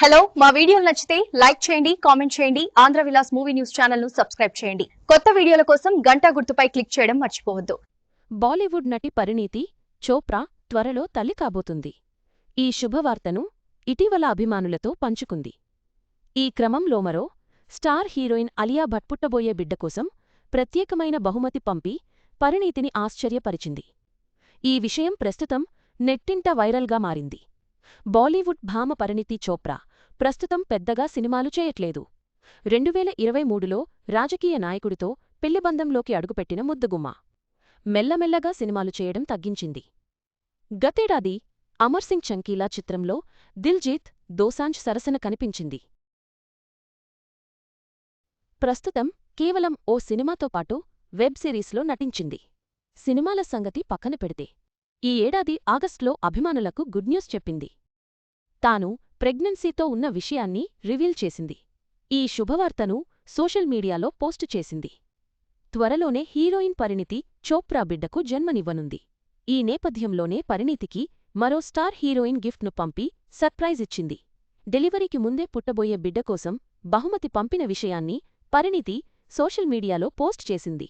Hello మా వీడియోలు నచ్చితే లైక్ చేయండి కామెంట్ చేయండి ఆంధ్ర విలాస్ మూవీ న్యూస్ ఛానల్ను సబ్స్క్రైబ్ చేయండి. కొత్త వీడియోల కోసం గంట గుర్తుపై క్లిక్ చేయడం మర్చిపోవద్దు. బాలీవుడ్ నటి పరిణీతి చోప్రా త్వరలో తల్లి కాబోతుంది. ఈ శుభవార్తను ఇటీవల అభిమానులతో పంచుకుంది. ఈ క్రమంలో మరో స్టార్ హీరోయిన్ అలియా భట్ పుట్టబోయే బిడ్డ కోసం ప్రత్యేకమైన బహుమతి పంపి పరిణీతిని ఆశ్చర్యపరిచింది. ఈ విషయం ప్రస్తుతం నెట్టింట వైరల్గా మారింది. బాలీవుడ్ భామ పరిణితి చోప్రా ప్రస్తుతం పెద్దగా సినిమాలు చేయట్లేదు. రెండువేల ఇరవై మూడులో రాజకీయ నాయకుడితో పెళ్ళిబంధంలోకి అడుగుపెట్టిన ముద్దుగుమ్మ. మెల్లమెల్లగా సినిమాలు చేయడం తగ్గించింది. గతేడాది అమర్ సింగ్ చంకీలా చిత్రంలో దిల్జీత్ దోసాంజ్ సరసన కనిపించింది. ప్రస్తుతం కేవలం ఓ సినిమాతో పాటు వెబ్ సిరీస్లో నటించింది. సినిమాల సంగతి పక్కన పెడితే. ఈ ఏడాది ఆగస్టులో అభిమానులకు గుడ్ న్యూస్ చెప్పింది. తాను ప్రెగ్నెన్సీతో ఉన్న విషయాన్ని రివీల్ చేసింది. ఈ శుభవార్తను సోషల్ మీడియాలో పోస్టు చేసింది. త్వరలోనే హీరోయిన్ పరిణితి చోప్రా బిడ్డకు జన్మనివ్వనుంది. ఈ నేపథ్యంలోనే పరిణితికి మరో స్టార్ హీరోయిన్ గిఫ్ట్ను పంపి సర్ప్రైజ్ ఇచ్చింది. డెలివరీకి ముందే పుట్టబోయే బిడ్డ కోసం బహుమతి పంపిన విషయాన్ని పరిణితి సోషల్ మీడియాలో పోస్ట్ చేసింది.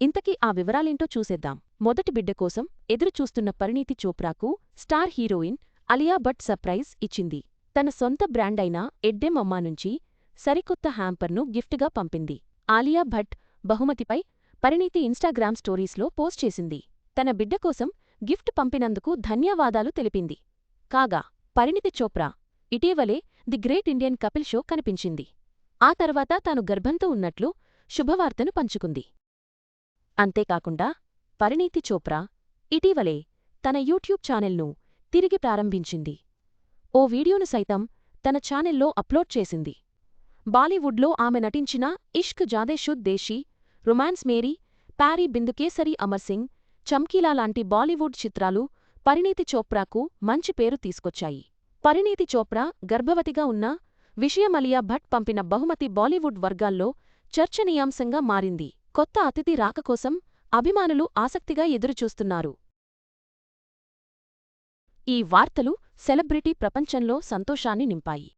ఇంతకీ ఆ వివరాలేంటో చూసేద్దాం. మొదటి బిడ్డ కోసం ఎదురుచూస్తున్న Parineeti చోప్రాకు star heroine Alia Bhatt surprise ఇచ్చింది. తన సొంత బ్రాండ్ అయిన ఎడ్డెం అమ్మా నుంచి సరికొత్త హ్యాంపర్ను గిఫ్ట్గా పంపింది. ఆలియా భట్ బహుమతిపై పరిణీతి ఇన్స్టాగ్రామ్ స్టోరీస్లో పోస్ట్ చేసింది. తన బిడ్డ కోసం గిఫ్ట్ పంపినందుకు ధన్యవాదాలు తెలిపింది. కాగా పరిణితి చోప్రా ఇటీవలే the great Indian Kapil show కనిపించింది. ఆ తర్వాత తాను గర్భంతో ఉన్నట్లు శుభవార్తను పంచుకుంది. అంతేకాకుండా పరిణీతి చోప్రా ఇటీవలే తన యూట్యూబ్ ఛానెల్ను తిరిగి ప్రారంభించింది. ఓ వీడియోను సైతం తన ఛానెల్లో అప్లోడ్ చేసింది. బాలీవుడ్లో ఆమె నటించిన ఇష్క్ జాదేషుద్ దేశీ రొమాన్స్ మేరీ ప్యారీ బిందుకేసరి అమర్ సింగ్ చమ్కీలా లాంటి బాలీవుడ్ చిత్రాలు పరిణీతి చోప్రాకు మంచి పేరు తీసుకొచ్చాయి. పరిణీతి చోప్రా గర్భవతిగా ఉన్న విషయమలియా భట్ పంపిన బహుమతి బాలీవుడ్ వర్గాల్లో చర్చనీయాంశంగా మారింది. కొత్త అతిథి రాక కోసం అభిమానులు ఆసక్తిగా ఎదురుచూస్తున్నారు. ఈ వార్తలు సెలబ్రిటీ ప్రపంచంలో సంతోషాన్ని నింపాయి.